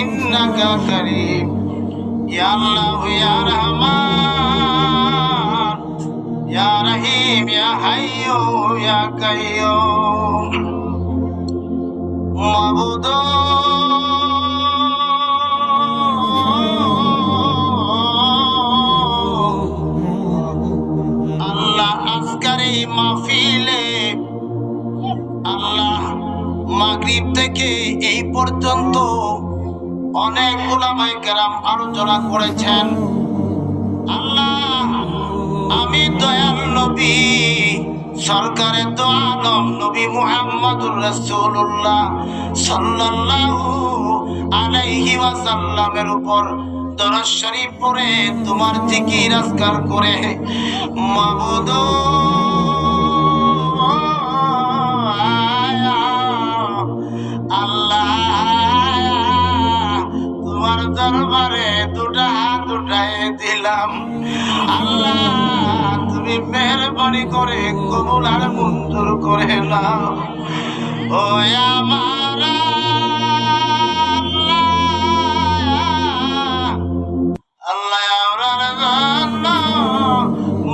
ইন্নাকা করিম। আল্লাহ ইয়া রহমান। ইয়া রহিম, ইয়া হাইয়ু, ইয়া আল্লাহ আজকের এই আল্লাহ মাগরিব থেকে এই পর্যন্ত অনেক ওলামায়ে কেরাম আলোচনা করেছেন। আল্লাহ, আমি দয়াল নবী সরকারের তো আলম নবী মুহাম্মদুর রাসূলুল্লাহ সাল্লাল্লাহু আলাইহি ওয়াসাল্লামের উপর দরজ শরীফ পড়ে তোমার জিকির আজকার করে মাবুদ মেহরবানি করে কবুল আর মঞ্জুর করে নাও ও আমার আল্লাহ আমরার জন্য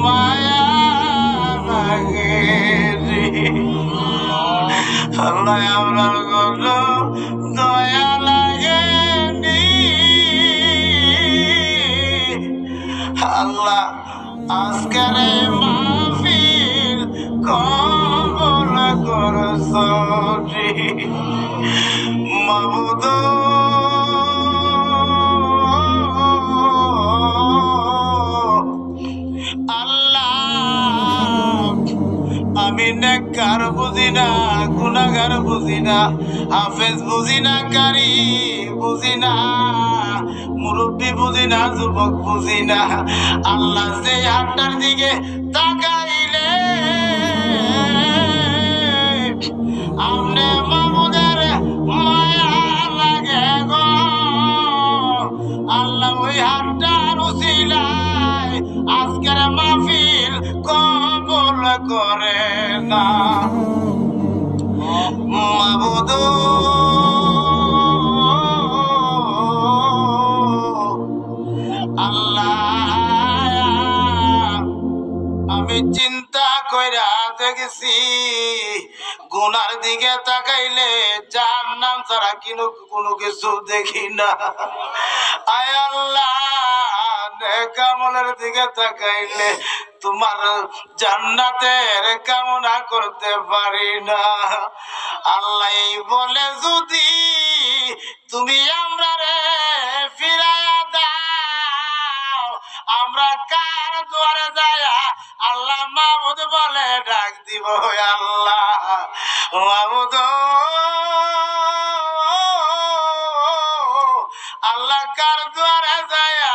মায়া লাগে। আল্লাহ আমরার জন্য দয়া লাগে আজকের মাহফিল কবল করছ রে। মাবুদ আমি নেককার বুঝি না গুনাগার বুঝি না, হাফেজ বুঝি না, কারি বুঝি না মুরব্বী বুঝি না, যুবক বুঝি না। আল্লাহ যে হাতটার দিকে তাকাইলে আমনে মামুদের মায়া লাগে গো। আল্লাহ ওই হাতটার উসিলায় আজকের মাহফিল কবুল করে না। মাবুদ চিন্তা কইরা দেখছি, গুনার দিকে তাকাইলে যার নাম ছাড়া কিনো কোনো কিছু দেখি না। আয় কামলের দিকে তাকাইলে তোমার জান্নাতের কামনা করতে পারি না। আল্লাহ বলে, যদি তুমি আমরা রে ফিরাইয়া দাও, আমরা কার দুয়ারে আল্লাহ মাহমুদ বলে ডাক দিব আল্লাহ। মাহমুদ আল্লাহ কার দ্বারে যায়া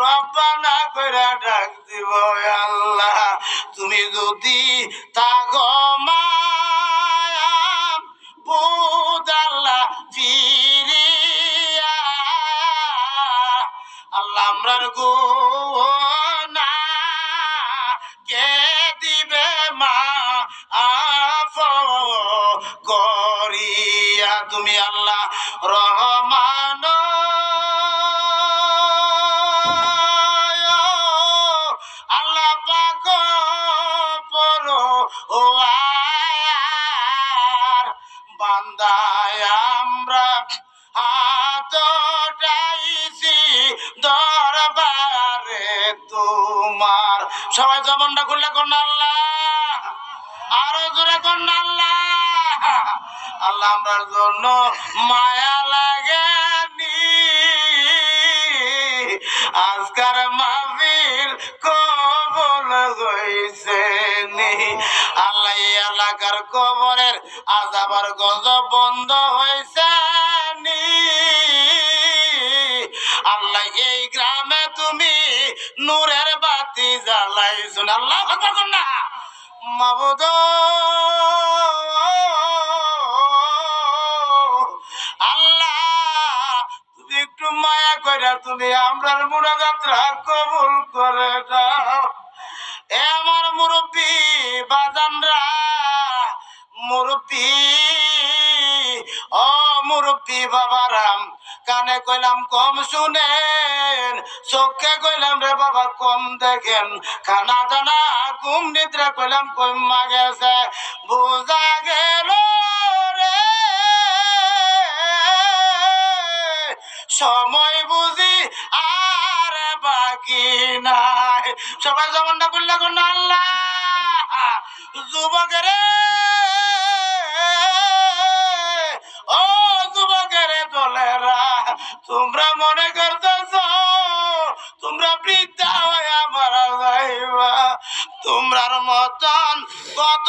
রব্বানা করে ডাক দিব আল্লাহ। তুমি যদি থাকো তুমি আল্লাহ রহমান আল্লাহ পাক পরো ও আয়ার বান্দায় আমরা হাত দরবারে তোমার। সবাই জবানটা খুললে কোন আল্লাহ। আরও জোরে কোন আল্লাহ। আল্লাহ আমরার জন্য মায়া লাগেনি আজকার মাহফিল কবল হইছে নি। আল্লাহ এই এলাকার কবরের আজাবার গজব বন্ধ হয়েছে আল্লাহ এই গ্রামে তুমি নূরের বাতি জ্বালাইছুন আল্লাহ কথা না। মাবুদ করে তুমি আমরার মুড়া কবুল করে দাও। এ আমার মুরব্বী বাজানরা, মুরব্বী, ও মুরব্বী বাবারাম কানে কইলাম, কম শুনেন, চোখে কইলাম রে বাবা, কম দেখেন। খানা দানা, ঘুম নিদ্রা কইলাম কইমা গেছে। বোঝা গেল রে সময় বুঝি আর বাকি নাই। সবাই জমনটা করলে কোন আল্লাহ যুবকের ও যুবকের দলেরা, তোমরা মনে করতেছ, তোমরা বৃদ্ধা হয়ে মারা যাইবা। তোমরার মতন কত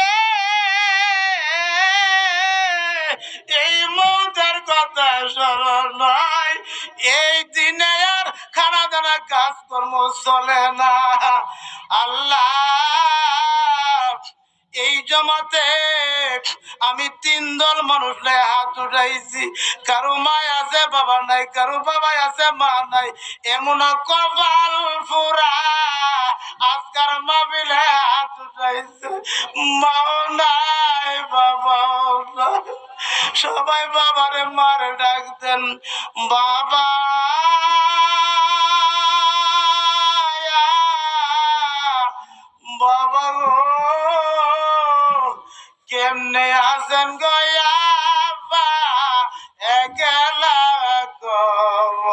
নয় এই দিনে আর খানা দানা চলে না। আল্লাহ, এই জমাতে আমি তিন দল মানুষ হাত উঠাইছি। কারও মায় আছে, বাবা নাই, কারও বাবা আছে, মা নাই। এমন কপাল ফুরা সবাই বাবার মার ডাকতেন বাবা।